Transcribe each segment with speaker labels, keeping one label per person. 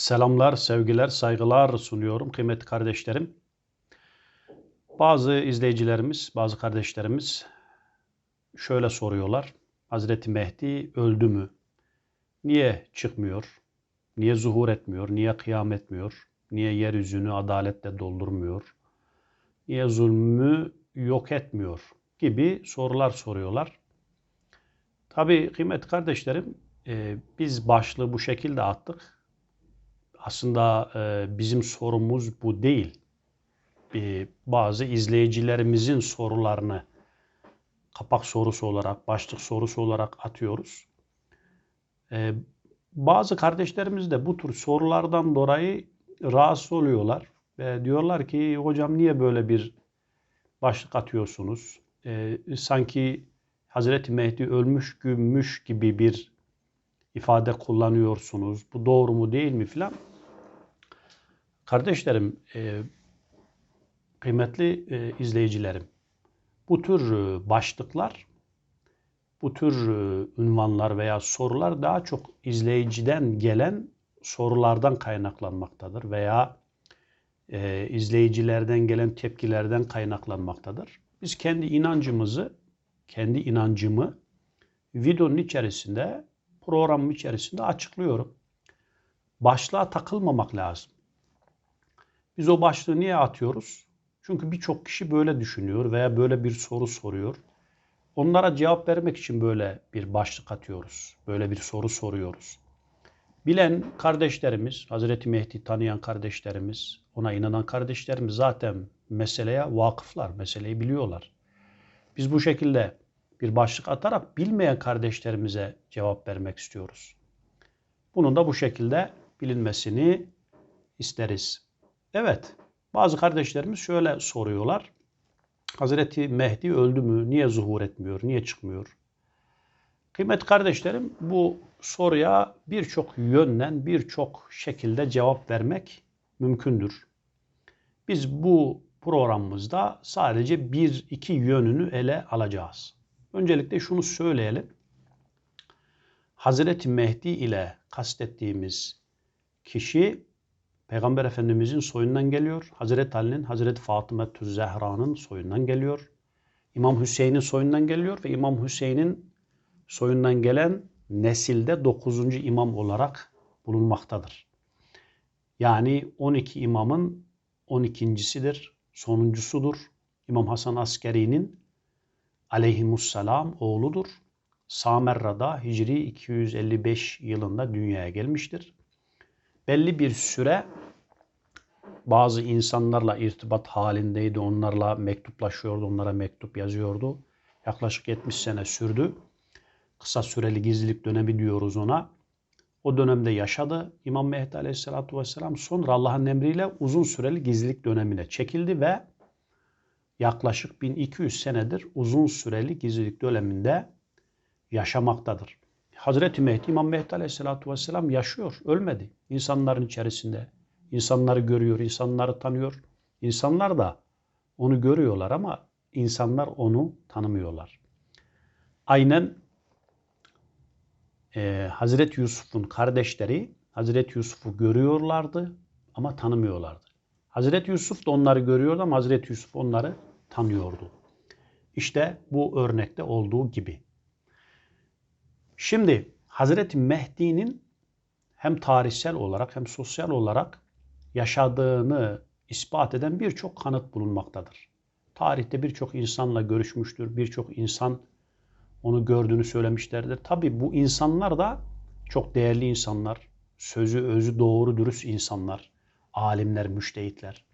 Speaker 1: Selamlar, sevgiler, saygılar sunuyorum kıymetli kardeşlerim. Bazı izleyicilerimiz, bazı kardeşlerimiz şöyle soruyorlar. Hazreti Mehdi öldü mü? Niye çıkmıyor? Niye zuhur etmiyor? Niye kıyam etmiyor? Niye yeryüzünü adaletle doldurmuyor? Niye zulmü yok etmiyor? Gibi sorular soruyorlar. Tabii kıymetli kardeşlerim e, biz başlığı bu şekilde attık aslında e, bizim sorumuz bu değil. E, bazı izleyicilerimizin sorularını kapak sorusu olarak, başlık sorusu olarak atıyoruz. E, bazı kardeşlerimiz de bu tür sorulardan dolayı rahatsız oluyorlar. Ve diyorlar ki hocam niye böyle bir başlık atıyorsunuz? Sanki Hazreti Mehdi ölmüş gümüş gibi bir ifade kullanıyorsunuz. Bu doğru mu değil mi filan. Kardeşlerim, e, kıymetli e, izleyicilerim, bu tür e, başlıklar, bu tür ünvanlar veya sorular daha çok izleyiciden gelen sorulardan kaynaklanmaktadır veya izleyicilerden gelen tepkilerden kaynaklanmaktadır. Biz kendi inancımızı, kendi inancımı videonun içerisinde, programın içerisinde açıklıyorum. Başlığa takılmamak lazım. Biz o başlığı niye atıyoruz? Çünkü birçok kişi böyle düşünüyor veya böyle bir soru soruyor. Onlara cevap vermek için böyle bir başlık atıyoruz. Böyle bir soru soruyoruz. Bilen kardeşlerimiz, Hazreti Mehdi tanıyan kardeşlerimiz, ona inanan kardeşlerimiz zaten meseleye vakıflar, meseleyi biliyorlar. Biz bu şekilde bir başlık atarak bilmeyen kardeşlerimize cevap vermek istiyoruz. Bunun da bu şekilde bilinmesini isteriz. Evet, bazı kardeşlerimiz şöyle soruyorlar. Hazreti Mehdi öldü mü? Niye zuhur etmiyor? Niye çıkmıyor? Kıymetli kardeşlerim bu soruya birçok yönden, birçok şekilde cevap vermek mümkündür. Biz bu programımızda sadece bir iki yönünü ele alacağız. Öncelikle şunu söyleyelim. Hazreti Mehdi ile kastettiğimiz kişi Peygamber Efendimizin soyundan geliyor. Hazreti Ali'nin, Hazreti Fatıma Zehra'nın soyundan geliyor. İmam Hüseyin'in soyundan geliyor ve İmam Hüseyin'in soyundan gelen nesilde 9. imam olarak bulunmaktadır. Yani 12 imamın 12.sidir, sonuncusudur. İmam Hasan Askeri'nin aleyhimussalam oğludur. Samerra'da Hicri 255 yılında dünyaya gelmiştir belli bir süre bazı insanlarla irtibat halindeydi. Onlarla mektuplaşıyordu, onlara mektup yazıyordu. Yaklaşık 70 sene sürdü. Kısa süreli gizlilik dönemi diyoruz ona. O dönemde yaşadı İmam Mehdi Aleyhisselatü Vesselam. Sonra Allah'ın emriyle uzun süreli gizlilik dönemine çekildi ve yaklaşık 1200 senedir uzun süreli gizlilik döneminde yaşamaktadır. Hazreti Mehdi, İmam Mehdi Aleyhisselatü Vesselam yaşıyor, ölmedi. İnsanların içerisinde. İnsanları görüyor, insanları tanıyor. İnsanlar da onu görüyorlar ama insanlar onu tanımıyorlar. Aynen e, Hazreti Yusuf'un kardeşleri Hazreti Yusuf'u görüyorlardı ama tanımıyorlardı. Hazreti Yusuf da onları görüyordu ama Hazreti Yusuf onları tanıyordu. İşte bu örnekte olduğu gibi. Şimdi Hazreti Mehdi'nin hem tarihsel olarak hem sosyal olarak yaşadığını ispat eden birçok kanıt bulunmaktadır. Tarihte birçok insanla görüşmüştür, birçok insan onu gördüğünü söylemişlerdir. Tabi bu insanlar da çok değerli insanlar, sözü özü doğru dürüst insanlar, alimler, müştehitler.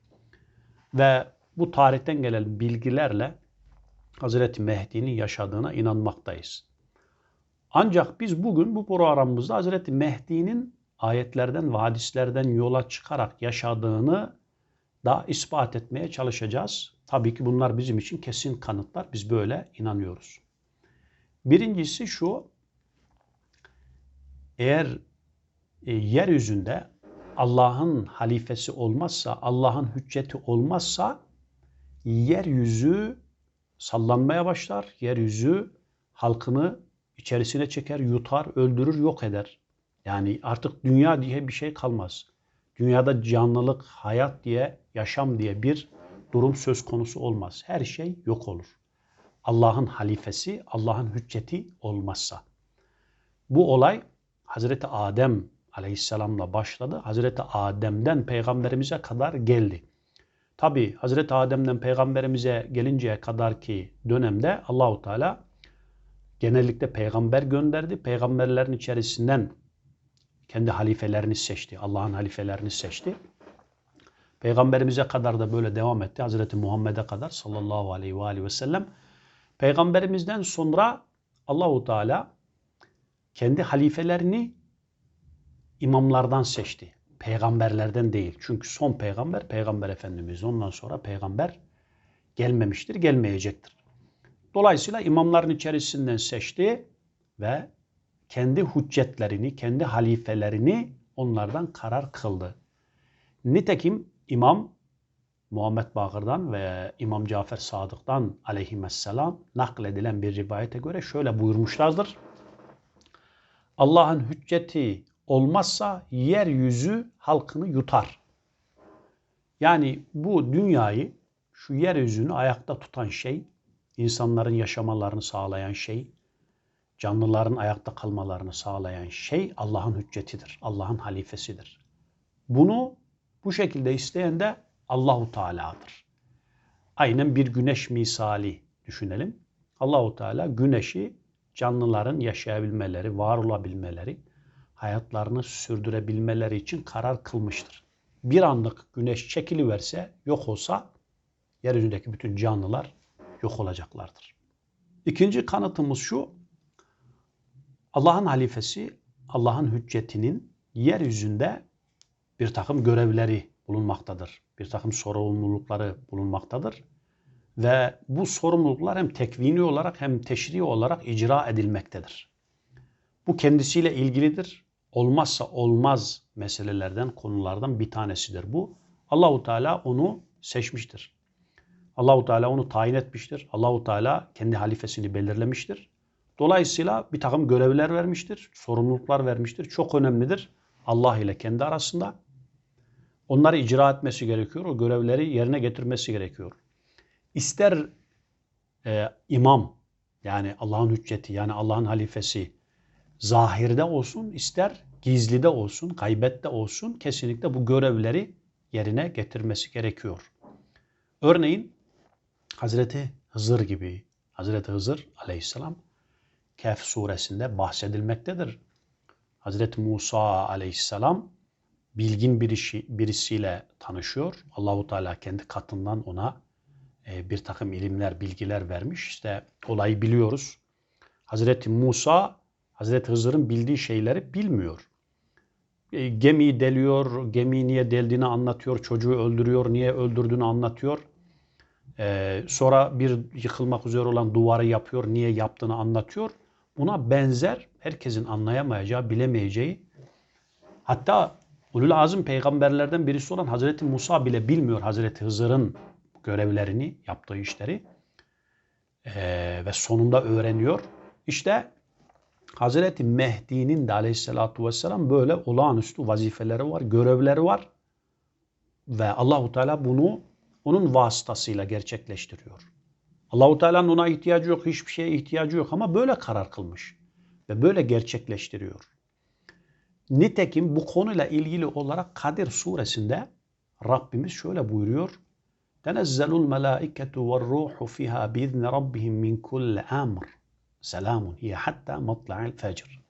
Speaker 1: Ve bu tarihten gelen bilgilerle Hazreti Mehdi'nin yaşadığına inanmaktayız. Ancak biz bugün bu programımızda Hazreti Mehdi'nin ayetlerden ve hadislerden yola çıkarak yaşadığını da ispat etmeye çalışacağız. Tabii ki bunlar bizim için kesin kanıtlar. Biz böyle inanıyoruz. Birincisi şu. Eğer e, yeryüzünde Allah'ın halifesi olmazsa, Allah'ın hücceti olmazsa yeryüzü sallanmaya başlar. Yeryüzü halkını içerisine çeker, yutar, öldürür, yok eder. Yani artık dünya diye bir şey kalmaz. Dünyada canlılık, hayat diye, yaşam diye bir durum söz konusu olmaz. Her şey yok olur. Allah'ın halifesi, Allah'ın hücceti olmazsa. Bu olay Hazreti Adem aleyhisselamla başladı. Hazreti Adem'den peygamberimize kadar geldi. Tabi Hazreti Adem'den peygamberimize gelinceye kadar ki dönemde Allahu Teala genellikle peygamber gönderdi. Peygamberlerin içerisinden kendi halifelerini seçti. Allah'ın halifelerini seçti. Peygamberimize kadar da böyle devam etti. Hazreti Muhammed'e kadar sallallahu aleyhi ve aleyhi ve sellem. Peygamberimizden sonra Allahu Teala kendi halifelerini imamlardan seçti. Peygamberlerden değil. Çünkü son peygamber peygamber efendimiz. Ondan sonra peygamber gelmemiştir, gelmeyecektir. Dolayısıyla imamların içerisinden seçti ve kendi hüccetlerini, kendi halifelerini onlardan karar kıldı. Nitekim İmam Muhammed Bakır'dan ve İmam Cafer Sadık'tan aleyhisselam nakledilen bir rivayete göre şöyle buyurmuşlardır. Allah'ın hücceti olmazsa yeryüzü halkını yutar. Yani bu dünyayı, şu yeryüzünü ayakta tutan şey, insanların yaşamalarını sağlayan şey, canlıların ayakta kalmalarını sağlayan şey Allah'ın hüccetidir. Allah'ın halifesidir. Bunu bu şekilde isteyen de Allahu Teala'dır. Aynen bir güneş misali düşünelim. Allahu Teala güneşi canlıların yaşayabilmeleri, var olabilmeleri, hayatlarını sürdürebilmeleri için karar kılmıştır. Bir anlık güneş çekiliverse, yok olsa yeryüzündeki bütün canlılar yok olacaklardır. İkinci kanıtımız şu. Allah'ın halifesi, Allah'ın hüccetinin yeryüzünde bir takım görevleri bulunmaktadır. Bir takım sorumlulukları bulunmaktadır. Ve bu sorumluluklar hem tekvini olarak hem teşri olarak icra edilmektedir. Bu kendisiyle ilgilidir. Olmazsa olmaz meselelerden, konulardan bir tanesidir bu. Allahu Teala onu seçmiştir. Allahu Teala onu tayin etmiştir. Allahu Teala kendi halifesini belirlemiştir. Dolayısıyla bir takım görevler vermiştir, sorumluluklar vermiştir. Çok önemlidir Allah ile kendi arasında. Onları icra etmesi gerekiyor. O görevleri yerine getirmesi gerekiyor. İster e, imam yani Allah'ın hücceti yani Allah'ın halifesi zahirde olsun ister gizlide olsun, kaybette olsun kesinlikle bu görevleri yerine getirmesi gerekiyor. Örneğin Hazreti Hızır gibi, Hazreti Hızır aleyhisselam Kehf suresinde bahsedilmektedir. Hazreti Musa aleyhisselam bilgin birisi, birisiyle tanışıyor. Allahu Teala kendi katından ona e, bir takım ilimler, bilgiler vermiş. İşte olayı biliyoruz. Hazreti Musa, Hazreti Hızır'ın bildiği şeyleri bilmiyor. E, gemiyi deliyor, gemiyi niye deldiğini anlatıyor, çocuğu öldürüyor, niye öldürdüğünü anlatıyor. E, sonra bir yıkılmak üzere olan duvarı yapıyor, niye yaptığını anlatıyor. Buna benzer, herkesin anlayamayacağı, bilemeyeceği, hatta Ulul Azim peygamberlerden birisi olan Hazreti Musa bile bilmiyor Hazreti Hızır'ın görevlerini, yaptığı işleri. Ee, ve sonunda öğreniyor. İşte Hazreti Mehdi'nin de aleyhissalatu vesselam böyle olağanüstü vazifeleri var, görevleri var. Ve Allahu Teala bunu onun vasıtasıyla gerçekleştiriyor. Allahu Teala'nın ona ihtiyacı yok, hiçbir şeye ihtiyacı yok ama böyle karar kılmış ve böyle gerçekleştiriyor. Nitekim bu konuyla ilgili olarak Kadir suresinde Rabbimiz şöyle buyuruyor. Tenezzelul melaiketu ve ruhu fiha biizni rabbihim min kulli amr. Selamun hiye hatta matla'il fecr.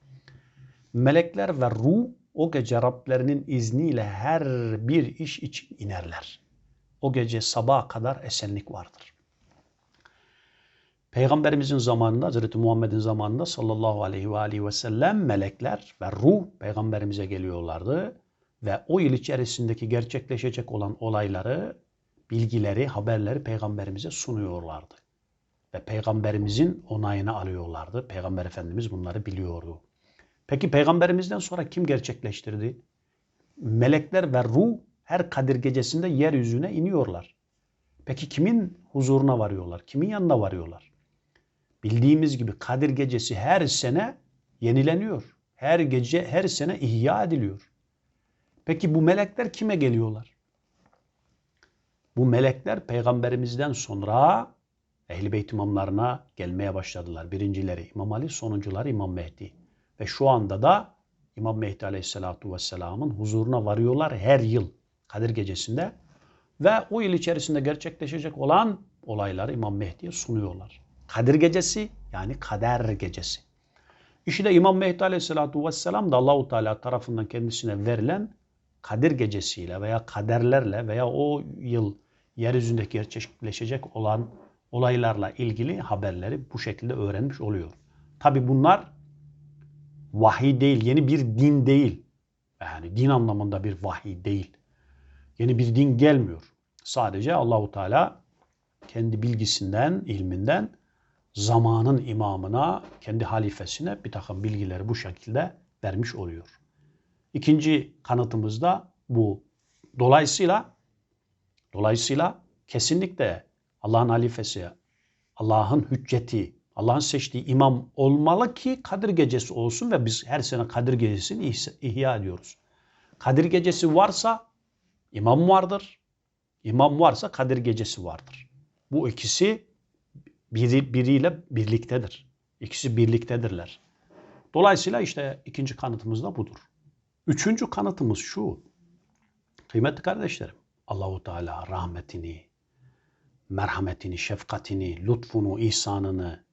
Speaker 1: Melekler ve ruh o gece Rablerinin izniyle her bir iş için inerler. O gece sabaha kadar esenlik vardır. Peygamberimizin zamanında, Hazreti Muhammed'in zamanında sallallahu aleyhi ve aleyhi ve sellem melekler ve ruh peygamberimize geliyorlardı. Ve o yıl içerisindeki gerçekleşecek olan olayları, bilgileri, haberleri peygamberimize sunuyorlardı. Ve peygamberimizin onayını alıyorlardı. Peygamber Efendimiz bunları biliyordu. Peki peygamberimizden sonra kim gerçekleştirdi? Melekler ve ruh her Kadir gecesinde yeryüzüne iniyorlar. Peki kimin huzuruna varıyorlar? Kimin yanına varıyorlar? Bildiğimiz gibi Kadir Gecesi her sene yenileniyor. Her gece, her sene ihya ediliyor. Peki bu melekler kime geliyorlar? Bu melekler peygamberimizden sonra Ehl-i imamlarına gelmeye başladılar. Birincileri İmam Ali, sonuncuları İmam Mehdi. Ve şu anda da İmam Mehdi Aleyhisselatü Vesselam'ın huzuruna varıyorlar her yıl Kadir Gecesi'nde. Ve o yıl içerisinde gerçekleşecek olan olayları İmam Mehdi'ye sunuyorlar. Kadir Gecesi yani Kader Gecesi. İşte İmam Mehdi Aleyhisselatü Vesselam da Allahu Teala tarafından kendisine verilen Kadir Gecesiyle veya kaderlerle veya o yıl yeryüzünde gerçekleşecek olan olaylarla ilgili haberleri bu şekilde öğrenmiş oluyor. Tabi bunlar vahiy değil, yeni bir din değil. Yani din anlamında bir vahiy değil. Yeni bir din gelmiyor. Sadece Allahu Teala kendi bilgisinden, ilminden zamanın imamına, kendi halifesine bir takım bilgileri bu şekilde vermiş oluyor. İkinci kanıtımız da bu. Dolayısıyla dolayısıyla kesinlikle Allah'ın halifesi, Allah'ın hücceti, Allah'ın seçtiği imam olmalı ki Kadir Gecesi olsun ve biz her sene Kadir Gecesi'ni ihya ediyoruz. Kadir Gecesi varsa imam vardır. İmam varsa Kadir Gecesi vardır. Bu ikisi biri, biriyle birliktedir. İkisi birliktedirler. Dolayısıyla işte ikinci kanıtımız da budur. Üçüncü kanıtımız şu. Kıymetli kardeşlerim, Allahu Teala rahmetini, merhametini, şefkatini, lütfunu, ihsanını,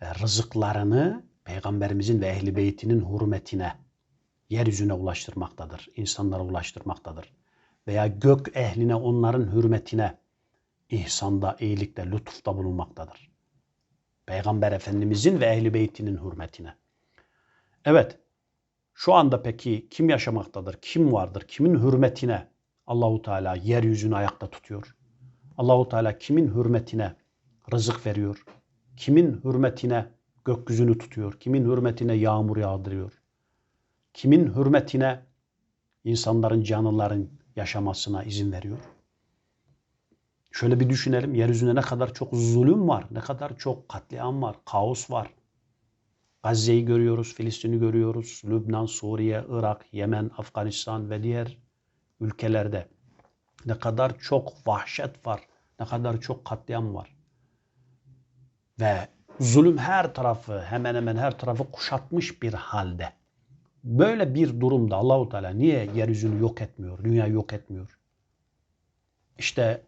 Speaker 1: e, rızıklarını Peygamberimizin ve Ehli Beytinin hürmetine, yeryüzüne ulaştırmaktadır, insanlara ulaştırmaktadır. Veya gök ehline onların hürmetine ihsanda, iyilikte, lütufta bulunmaktadır. Peygamber Efendimizin ve Ehli Beytinin hürmetine. Evet, şu anda peki kim yaşamaktadır, kim vardır, kimin hürmetine Allahu Teala yeryüzünü ayakta tutuyor? Allahu Teala kimin hürmetine rızık veriyor? Kimin hürmetine gökyüzünü tutuyor? Kimin hürmetine yağmur yağdırıyor? Kimin hürmetine insanların, canlıların yaşamasına izin veriyor? Şöyle bir düşünelim. Yeryüzünde ne kadar çok zulüm var, ne kadar çok katliam var, kaos var. Gazze'yi görüyoruz, Filistin'i görüyoruz, Lübnan, Suriye, Irak, Yemen, Afganistan ve diğer ülkelerde ne kadar çok vahşet var, ne kadar çok katliam var. Ve zulüm her tarafı, hemen hemen her tarafı kuşatmış bir halde. Böyle bir durumda Allahu Teala niye yeryüzünü yok etmiyor, dünyayı yok etmiyor? İşte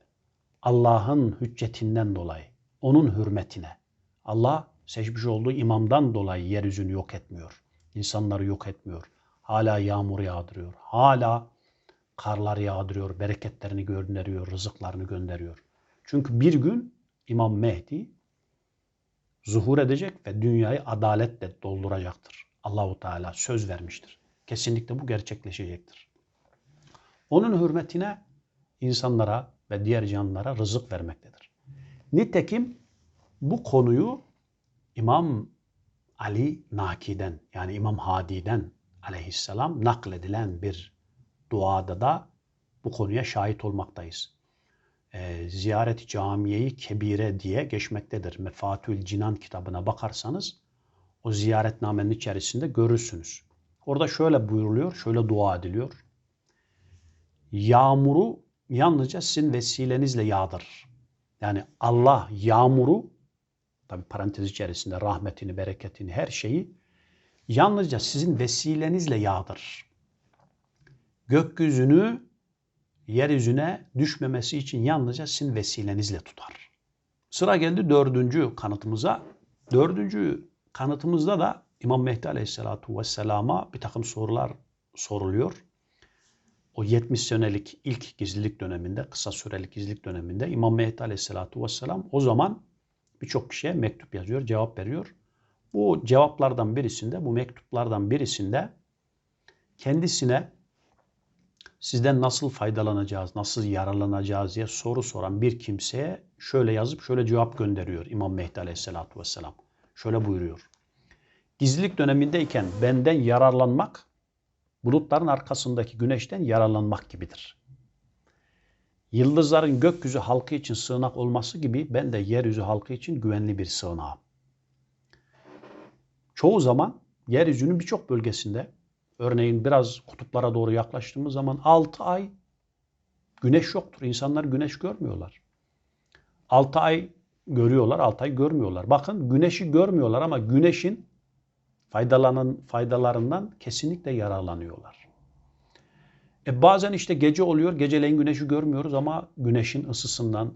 Speaker 1: Allah'ın hüccetinden dolayı, onun hürmetine. Allah seçmiş olduğu imamdan dolayı yeryüzünü yok etmiyor. İnsanları yok etmiyor. Hala yağmur yağdırıyor. Hala karlar yağdırıyor, bereketlerini gönderiyor, rızıklarını gönderiyor. Çünkü bir gün İmam Mehdi zuhur edecek ve dünyayı adaletle dolduracaktır. Allahu Teala söz vermiştir. Kesinlikle bu gerçekleşecektir. Onun hürmetine insanlara ve diğer canlılara rızık vermektedir. Nitekim bu konuyu İmam Ali Naki'den yani İmam Hadi'den aleyhisselam nakledilen bir duada da bu konuya şahit olmaktayız. E, Ziyaret-i Camiye-i Kebire diye geçmektedir. Mefatül Cinan kitabına bakarsanız o ziyaretnamenin içerisinde görürsünüz. Orada şöyle buyuruluyor, şöyle dua ediliyor. Yağmuru yalnızca sizin vesilenizle yağdırır. Yani Allah yağmuru, tabi parantez içerisinde rahmetini, bereketini, her şeyi yalnızca sizin vesilenizle yağdırır gökyüzünü yeryüzüne düşmemesi için yalnızca sizin vesilenizle tutar. Sıra geldi dördüncü kanıtımıza. Dördüncü kanıtımızda da İmam Mehdi Aleyhisselatü Vesselam'a bir takım sorular soruluyor. O 70 senelik ilk gizlilik döneminde, kısa süreli gizlilik döneminde İmam Mehdi Aleyhisselatü Vesselam o zaman birçok kişiye mektup yazıyor, cevap veriyor. Bu cevaplardan birisinde, bu mektuplardan birisinde kendisine sizden nasıl faydalanacağız, nasıl yararlanacağız diye soru soran bir kimseye şöyle yazıp şöyle cevap gönderiyor İmam Mehdi Aleyhisselatü Vesselam. Şöyle buyuruyor. Gizlilik dönemindeyken benden yararlanmak, bulutların arkasındaki güneşten yararlanmak gibidir. Yıldızların gökyüzü halkı için sığınak olması gibi ben de yeryüzü halkı için güvenli bir sığınağım. Çoğu zaman yeryüzünün birçok bölgesinde Örneğin biraz kutuplara doğru yaklaştığımız zaman 6 ay güneş yoktur. İnsanlar güneş görmüyorlar. 6 ay görüyorlar, 6 ay görmüyorlar. Bakın güneşi görmüyorlar ama güneşin faydalanan faydalarından kesinlikle yararlanıyorlar. E bazen işte gece oluyor, geceleyin güneşi görmüyoruz ama güneşin ısısından,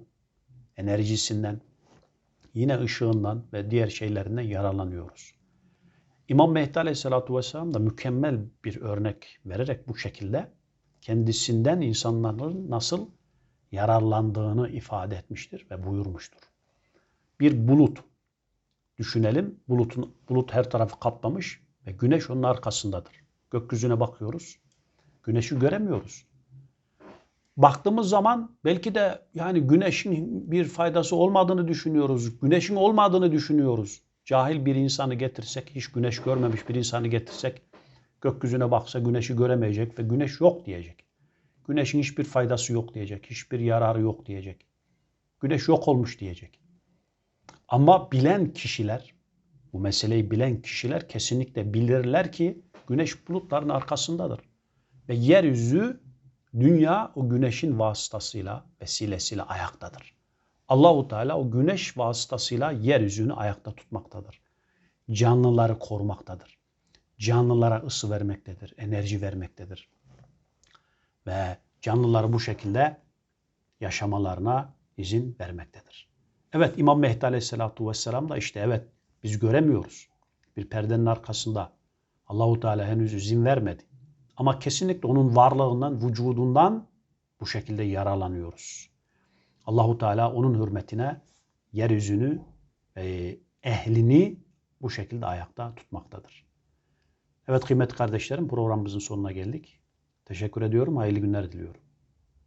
Speaker 1: enerjisinden, yine ışığından ve diğer şeylerinden yararlanıyoruz. İmam Mehdi Aleyhisselatü Vesselam da mükemmel bir örnek vererek bu şekilde kendisinden insanların nasıl yararlandığını ifade etmiştir ve buyurmuştur. Bir bulut düşünelim. Bulutun, bulut her tarafı kaplamış ve güneş onun arkasındadır. Gökyüzüne bakıyoruz. Güneşi göremiyoruz. Baktığımız zaman belki de yani güneşin bir faydası olmadığını düşünüyoruz. Güneşin olmadığını düşünüyoruz. Cahil bir insanı getirsek, hiç güneş görmemiş bir insanı getirsek, gökyüzüne baksa güneşi göremeyecek ve güneş yok diyecek. Güneşin hiçbir faydası yok diyecek, hiçbir yararı yok diyecek. Güneş yok olmuş diyecek. Ama bilen kişiler, bu meseleyi bilen kişiler kesinlikle bilirler ki güneş bulutların arkasındadır. Ve yeryüzü dünya o güneşin vasıtasıyla, vesilesiyle ayaktadır. Allahu Teala o güneş vasıtasıyla yeryüzünü ayakta tutmaktadır. Canlıları korumaktadır. Canlılara ısı vermektedir, enerji vermektedir. Ve canlıları bu şekilde yaşamalarına izin vermektedir. Evet İmam Mehdi Aleyhisselatü Vesselam da işte evet biz göremiyoruz. Bir perdenin arkasında Allahu Teala henüz izin vermedi. Ama kesinlikle onun varlığından, vücudundan bu şekilde yaralanıyoruz. Allahu Teala onun hürmetine yeryüzünü ve ehlini bu şekilde ayakta tutmaktadır. Evet kıymetli kardeşlerim programımızın sonuna geldik. Teşekkür ediyorum. Hayırlı günler diliyorum.